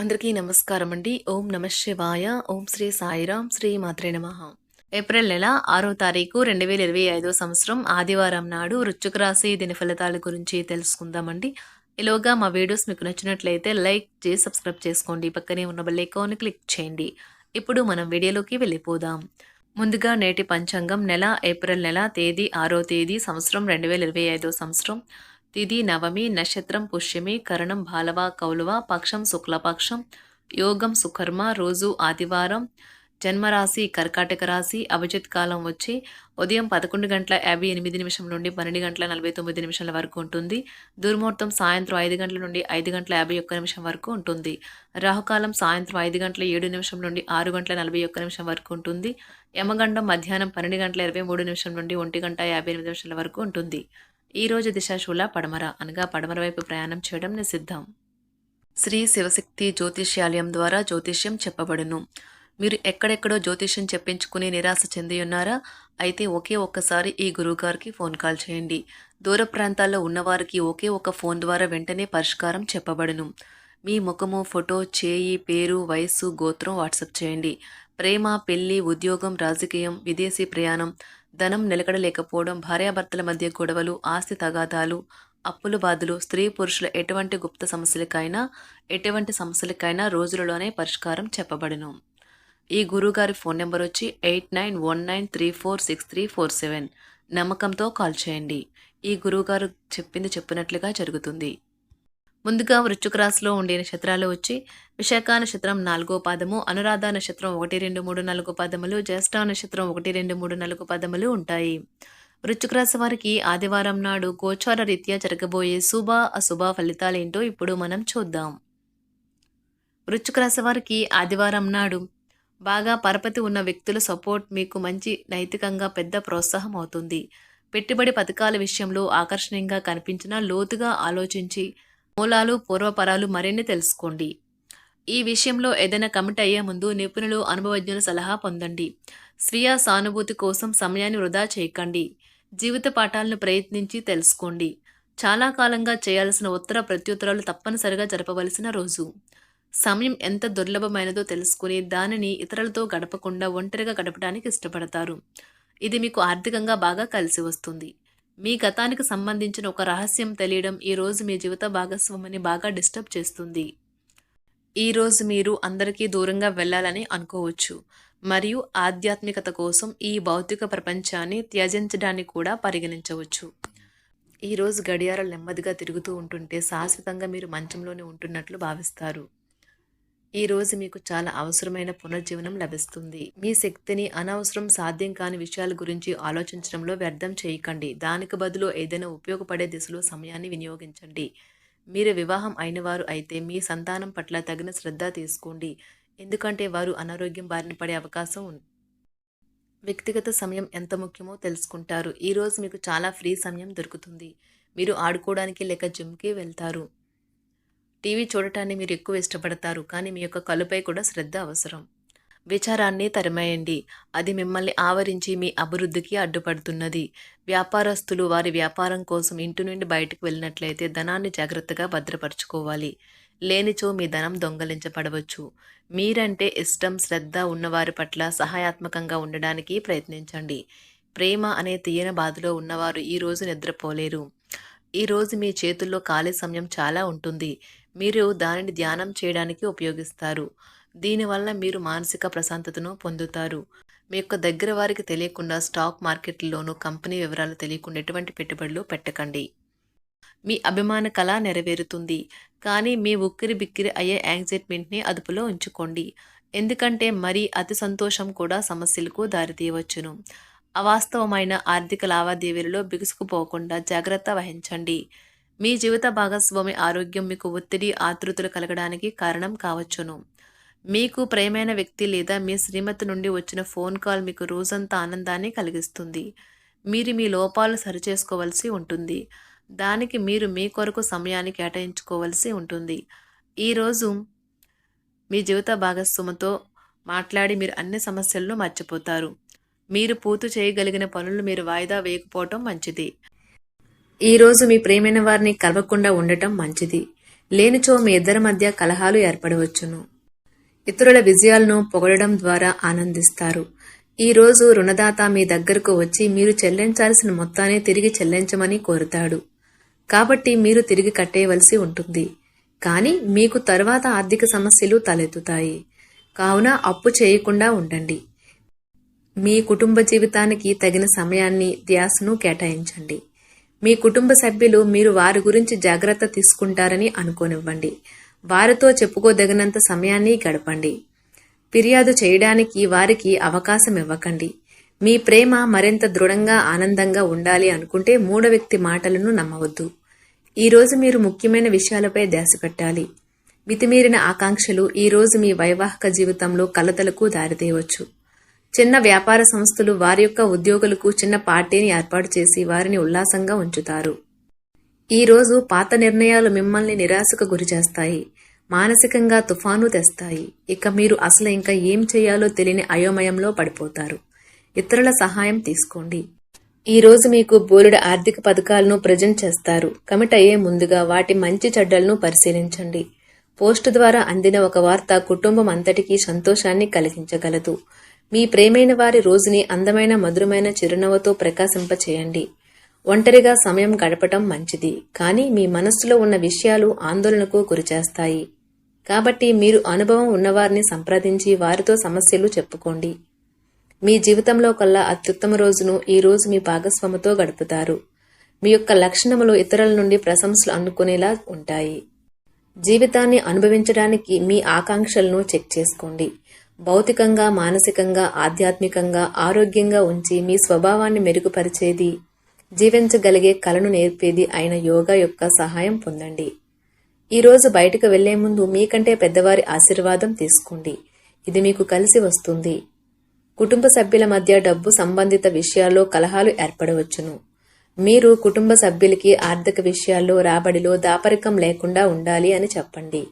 అందరికీ నమస్కారం అండి. ఓం నమ శివాయ. ఓం శ్రీ సాయిరాం. శ్రీ మాత్రే నమ. ఏప్రిల్ నెల ఆరో తారీఖు రెండు వేల ఇరవై ఐదో సంవత్సరం ఆదివారం నాడు వృశ్చిక రాశి దిన ఫలితాల గురించి తెలుసుకుందామండి. ఇలోగా మా వీడియోస్ మీకు నచ్చినట్లయితే లైక్ చేసి సబ్స్క్రైబ్ చేసుకోండి. పక్కనే ఉన్న బెల్ క్లిక్ చేయండి. ఇప్పుడు మనం వీడియోలోకి వెళ్ళిపోదాం. ముందుగా నేటి పంచాంగం నెల ఏప్రిల్ నెల తేదీ ఆరో తేదీ సంవత్సరం రెండు వేల ఇరవై ఐదో సంవత్సరం. తిథి నవమి నక్షత్రం పుష్యమి కరణం బాలవ కౌలవ పక్షం శుక్లపక్షం యోగం సుకర్మ రోజు ఆదివారం జన్మరాశి కర్కాటక రాశి అభిజిత్ కాలం వచ్చి ఉదయం పదకొండు గంటల యాభై ఎనిమిది నిమిషం నుండి పన్నెండు గంటల నలభై తొమ్మిది నిమిషాల వరకు ఉంటుంది. దుర్ముహూర్తం సాయంత్రం ఐదు గంటల నుండి ఐదు గంటల యాభై ఒక్క నిమిషం వరకు ఉంటుంది. రాహుకాలం సాయంత్రం ఐదు గంటల ఏడు నిమిషం నుండి ఆరు గంటల నలభై ఒక్క నిమిషం వరకు ఉంటుంది. యమగండం మధ్యాహ్నం పన్నెండు గంటల ఇరవై మూడు నిమిషం నుండి ఒంటి గంట యాభై ఎనిమిది నిమిషాల వరకు ఉంటుంది. ఈ రోజు దిశాశూల పడమర అనగా పడమర వైపు ప్రయాణం చేయడం నిషిద్ధం. శ్రీ శివశక్తి జ్యోతిష్యాలయం ద్వారా జ్యోతిష్యం చెప్పబడును. మీరు ఎక్కడెక్కడో జ్యోతిష్యం చెప్పించుకుని నిరాశ చెంది ఉన్నారా అయితే ఒకే ఒక్కసారి ఈ గురువుగారికి ఫోన్ కాల్ చేయండి. దూర ప్రాంతాల్లో ఉన్నవారికి ఒకే ఒక ఫోన్ ద్వారా వెంటనే పరిష్కారం చెప్పబడును. మీ ముఖము ఫోటో చేయి పేరు వయస్సు గోత్రం వాట్సాప్ చేయండి. ప్రేమ పెళ్ళి ఉద్యోగం రాజకీయం విదేశీ ప్రయాణం ధనం నిలకడలేకపోవడం భార్యాభర్తల మధ్య గొడవలు ఆస్తి తగాదాలు అప్పుల బాధలు స్త్రీ పురుషుల ఎటువంటి గుప్త సమస్యలకైనా ఎటువంటి సమస్యలకైనా రోజులలోనే పరిష్కారం చెప్పబడును. ఈ గురువుగారి ఫోన్ నెంబర్ వచ్చి eight nine one nine three four six three four seven. నమ్మకంతో కాల్ చేయండి. ఈ గురువుగారు చెప్పింది చెప్పినట్లుగా జరుగుతుంది. ముందుగా వృచ్చుక రాశిలో ఉండే నక్షత్రాలు వచ్చి విశాఖ నక్షత్రం నాలుగో పాదము అనురాధ నక్షత్రం ఒకటి రెండు మూడు నాలుగు పదములు జ్యేష్ఠ నక్షత్రం ఒకటి రెండు మూడు నాలుగు పదములు ఉంటాయి. వృచ్చుక రాశి వారికి ఆదివారం నాడు గోచార రీత్యా జరగబోయే శుభ అశుభ ఫలితాలేంటో ఇప్పుడు మనం చూద్దాం. వృచ్చుక రాశి వారికి ఆదివారం నాడు బాగా పరపతి ఉన్న వ్యక్తుల సపోర్ట్ మీకు మంచి నైతికంగా పెద్ద ప్రోత్సాహం అవుతుంది. పెట్టుబడి పథకాల విషయంలో ఆకర్షణీయంగా కనిపించినా లోతుగా ఆలోచించి మూలాలు పూర్వపరాలు మరిన్ని తెలుసుకోండి. ఈ విషయంలో ఏదైనా కమిట్ అయ్యే ముందు నిపుణులు అనుభవజ్ఞుల సలహా పొందండి. స్వీయ సానుభూతి కోసం సమయాన్ని వృధా చేయకండి. జీవిత పాఠాలను ప్రయత్నించి తెలుసుకోండి. చాలా కాలంగా చేయాల్సిన ఉత్తర ప్రత్యుత్తరాలు తప్పనిసరిగా జరపవలసిన రోజు. సమయం ఎంత దుర్లభమైనదో తెలుసుకుని దానిని ఇతరులతో గడపకుండా ఒంటరిగా గడపడానికి ఇష్టపడతారు. ఇది మీకు ఆర్థికంగా బాగా కలిసి వస్తుంది. మీ గతానికి సంబంధించిన ఒక రహస్యం తెలియడం ఈరోజు మీ జీవిత భాగస్వామిని బాగా డిస్టర్బ్ చేస్తుంది. ఈరోజు మీరు అందరికీ దూరంగా వెళ్ళాలని అనుకోవచ్చు. మరియు ఆధ్యాత్మికత కోసం ఈ భౌతిక ప్రపంచాన్ని త్యజించడాన్ని కూడా పరిగణించవచ్చు. ఈరోజు గడియారాలు నెమ్మదిగా తిరుగుతూ ఉంటుంటే శాశ్వతంగా మీరు మంచంలోనే ఉంటున్నట్లు భావిస్తారు. ఈ రోజు మీకు చాలా అవసరమైన పునర్జీవనం లభిస్తుంది. మీ శక్తిని అనవసరం సాధ్యం కాని విషయాల గురించి ఆలోచించడంలో వ్యర్థం చేయకండి. దానికి బదులు ఏదైనా ఉపయోగపడే దిశలో సమయాన్ని వినియోగించండి. మీరు వివాహం అయినవారు అయితే మీ సంతానం పట్ల తగిన శ్రద్ధ తీసుకోండి. ఎందుకంటే వారు అనారోగ్యం బారిన పడే అవకాశం ఉంది వ్యక్తిగత సమయం ఎంత ముఖ్యమో తెలుసుకుంటారు. ఈరోజు మీకు చాలా ఫ్రీ సమయం దొరుకుతుంది. మీరు ఆడుకోవడానికి లేక జిమ్కి వెళ్తారు. టీవీ చూడటాన్ని మీరు ఎక్కువ ఇష్టపడతారు కానీ మీ యొక్క కలుపై కూడా శ్రద్ధ అవసరం. విచారాన్ని తరిమేయండి. అది మిమ్మల్ని ఆవరించి మీ అభివృద్ధికి అడ్డుపడుతున్నది. వ్యాపారస్తులు వారి వ్యాపారం కోసం ఇంటి నుండి బయటకు వెళ్ళినట్లయితే ధనాన్ని జాగ్రత్తగా భద్రపరచుకోవాలి. లేనిచో మీ ధనం దొంగలించబడవచ్చు. మీరంటే ఇష్టం శ్రద్ధ ఉన్నవారి పట్ల సహాయాత్మకంగా ఉండడానికి ప్రయత్నించండి. ప్రేమ అనే తీయన బాధలో ఉన్నవారు ఈరోజు నిద్రపోలేరు. ఈరోజు మీ చేతుల్లో ఖాళీ సమయం చాలా ఉంటుంది. మీరు దానిని ధ్యానం చేయడానికి ఉపయోగిస్తారు. దీనివల్ల మీరు మానసిక ప్రశాంతతను పొందుతారు. మీ యొక్క దగ్గర వారికి తెలియకుండా స్టాక్ మార్కెట్లోనూ కంపెనీ వివరాలు తెలియకుండా ఎటువంటి పెట్టుబడులు పెట్టకండి. మీ అభిమాన కళ నెరవేరుతుంది. కానీ మీ ఉక్కిరి బిక్కిరి అయ్యే యాంగ్జైట్మెంట్ని అదుపులో ఉంచుకోండి. ఎందుకంటే మరీ అతి సంతోషం కూడా సమస్యలకు దారితీయవచ్చును. అవాస్తవమైన ఆర్థిక లావాదేవీలలో బిగుసుకుపోకుండా జాగ్రత్త వహించండి. మీ జీవిత భాగస్వామి ఆరోగ్యం మీకు ఒత్తిడి ఆతృతలు కలగడానికి కారణం కావచ్చును. మీకు ప్రేమైన వ్యక్తి లేదా మీ శ్రీమతి నుండి వచ్చిన ఫోన్ కాల్ మీకు రోజంతా ఆనందాన్ని కలిగిస్తుంది. మీరు మీ లోపాలు సరిచేసుకోవలసి ఉంటుంది. దానికి మీరు మీ కొరకు సమయాన్ని కేటాయించుకోవలసి ఉంటుంది. ఈరోజు మీ జీవిత భాగస్వామితో మాట్లాడి మీరు అన్ని సమస్యలను మర్చిపోతారు. మీరు పూర్తి చేయగలిగిన పనులు మీరు వాయిదా వేయకపోవటం మంచిది. ఈరోజు మీ ప్రేమైన వారిని కలవకుండా ఉండటం మంచిది. లేనిచో మీ ఇద్దరి మధ్య కలహాలు ఏర్పడవచ్చును. ఇతరుల విజయాలను పొగడడం ద్వారా ఆనందిస్తారు. ఈ రోజు రుణదాత మీ దగ్గరకు వచ్చి మీరు చెల్లించాల్సిన మొత్తాన్ని తిరిగి చెల్లించమని కోరుతాడు. కాబట్టి మీరు తిరిగి కట్టేయవలసి ఉంటుంది. కానీ మీకు తర్వాత ఆర్థిక సమస్యలు తలెత్తుతాయి. కావున అప్పు చేయకుండా ఉండండి. మీ కుటుంబ జీవితానికి తగిన సమయాన్ని ధ్యాసను కేటాయించండి. మీ కుటుంబ సభ్యులు మీరు వారి గురించి జాగ్రత్త తీసుకుంటారని అనుకోనివ్వండి. వారితో చెప్పుకోదగినంత సమయాన్ని గడపండి. ఫిర్యాదు చేయడానికి వారికి అవకాశం ఇవ్వకండి. మీ ప్రేమ మరింత దృఢంగా ఆనందంగా ఉండాలి అనుకుంటే మూడో వ్యక్తి మాటలను నమ్మవద్దు. ఈరోజు మీరు ముఖ్యమైన విషయాలపై ధ్యాస పెట్టాలి. మితిమీరిన ఆకాంక్షలు ఈరోజు మీ వైవాహిక జీవితంలో కలతలకు దారితీయవచ్చు. చిన్న వ్యాపార సంస్థలు వారి యొక్క ఉద్యోగులకు చిన్న పార్టీని ఏర్పాటు చేసి వారిని ఉల్లాసంగా ఉంచుతారు. ఈరోజు పాత నిర్ణయాలు మిమ్మల్ని నిరాశకు గురిచేస్తాయి మానసికంగా తుఫాను తెస్తాయి. ఇక మీరు అసలు ఇంకా ఏం చేయాలో తెలియని అయోమయంలో పడిపోతారు. ఇతరుల సహాయం తీసుకోండి. ఈ రోజు మీకు బోలెడు ఆర్థిక పథకాలను ప్రజెంట్ చేస్తారు. కమిట్ అయ్యే ముందుగా వాటి మంచి చెడ్డలను పరిశీలించండి. పోస్ట్ ద్వారా అందిన ఒక వార్త కుటుంబం అంతటికీ సంతోషాన్ని కలిగించగలదు. మీ ప్రేమైన వారి రోజుని అందమైన మధురమైన చిరునవ్వుతో ప్రకాశింపచేయండి. ఒంటరిగా సమయం గడపటం మంచిది కానీ మీ మనస్సులో ఉన్న విషయాలు ఆందోళనకు గురిచేస్తాయి. కాబట్టి మీరు అనుభవం ఉన్నవారిని సంప్రదించి వారితో సమస్యలు చెప్పుకోండి. మీ జీవితంలో కల్లా అత్యుత్తమ రోజును ఈ రోజు మీ భాగస్వామితో గడుపుతారు. మీ యొక్క లక్షణములు ఇతరుల నుండి ప్రశంసలు అందుకునేలా ఉంటాయి. జీవితాన్ని అనుభవించడానికి మీ ఆకాంక్షలను చెక్ చేసుకోండి. భౌతికంగా మానసికంగా ఆధ్యాత్మికంగా ఆరోగ్యంగా ఉంచి మీ స్వభావాన్ని మెరుగుపరిచేది జీవించగలిగే కళను నేర్పేది అయిన యోగా యొక్క సహాయం పొందండి. ఈరోజు బయటకు వెళ్ళే ముందు మీకంటే పెద్దవారి ఆశీర్వాదం తీసుకోండి. ఇది మీకు కలిసి వస్తుంది. కుటుంబ సభ్యుల మధ్య డబ్బు సంబంధిత విషయాల్లో కలహాలు ఏర్పడవచ్చును. మీరు కుటుంబ సభ్యులకి ఆర్థిక విషయాల్లో రాబడిలో దాపరికం లేకుండా ఉండాలి అని చెప్పండి.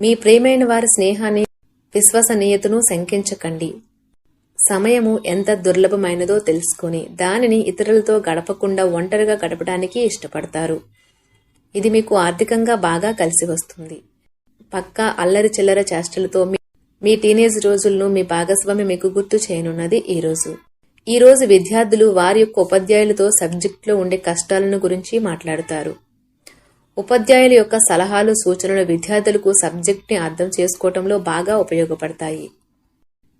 మీ ప్రేమైన వారి స్నేహాన్ని విశ్వసనీయతను శంకించకండి. సమయము ఎంత దుర్లభమైనదో తెలుసుకొని దానిని ఇతరులతో గడపకుండా ఒంటరిగా గడపడానికి ఇష్టపడతారు. ఇది మీకు ఆర్థికంగా బాగా కలిసి వస్తుంది. పక్కా అల్లరి చిల్లర చేష్టలతో మీ మీ టీనేజ్ రోజులను మీ భాగస్వామి మీకు గుర్తు చేయనున్నది ఈ రోజు. ఈ రోజు విద్యార్థులు వారి యొక్క ఉపాధ్యాయులతో సబ్జెక్టులో ఉండే కష్టాలను గురించి మాట్లాడతారు. ఉపాధ్యాయుల యొక్క సలహాలు సూచనలు విద్యార్థులకు సబ్జెక్ట్ని అర్థం చేసుకోవటంలో బాగా ఉపయోగపడతాయి.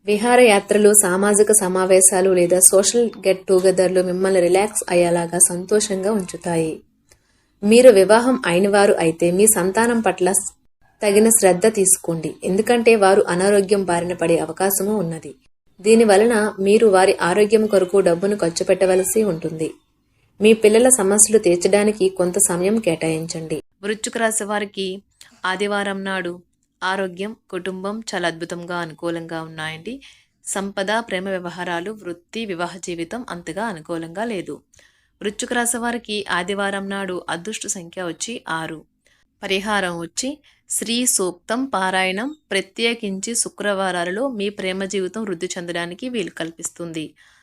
విహారయాత్రలు సామాజిక సమావేశాలు లేదా సోషల్ గెట్ టుగెదర్లు మిమ్మల్ని రిలాక్స్ అయ్యేలాగా సంతోషంగా ఉంచుతాయి. మీరు వివాహం అయినవారు అయితే మీ సంతానం పట్ల తగిన శ్రద్ధ తీసుకోండి. ఎందుకంటే వారు అనారోగ్యం బారిన పడే అవకాశము ఉన్నది. దీని వలన మీరు వారి ఆరోగ్యం కొరకు డబ్బును ఖర్చు పెట్టవలసి ఉంటుంది. మీ పిల్లల సమస్యలు తీర్చడానికి కొంత సమయం కేటాయించండి. వృశ్చిక రాశి వారికి ఆదివారం నాడు ఆరోగ్యం కుటుంబం చాలా అద్భుతంగా అనుకూలంగా ఉన్నాయండి. సంపద ప్రేమ వ్యవహారాలు వృత్తి వివాహ జీవితం అంతగా అనుకూలంగా లేదు. వృశ్చిక రాశి వారికి ఆదివారం నాడు అదృష్ట సంఖ్య వచ్చి ఆరు. పరిహారం వచ్చి శ్రీ సూక్తం పారాయణం ప్రత్యేకించి శుక్రవారాలలో మీ ప్రేమ జీవితం వృద్ధి చెందడానికి వీలు కల్పిస్తుంది.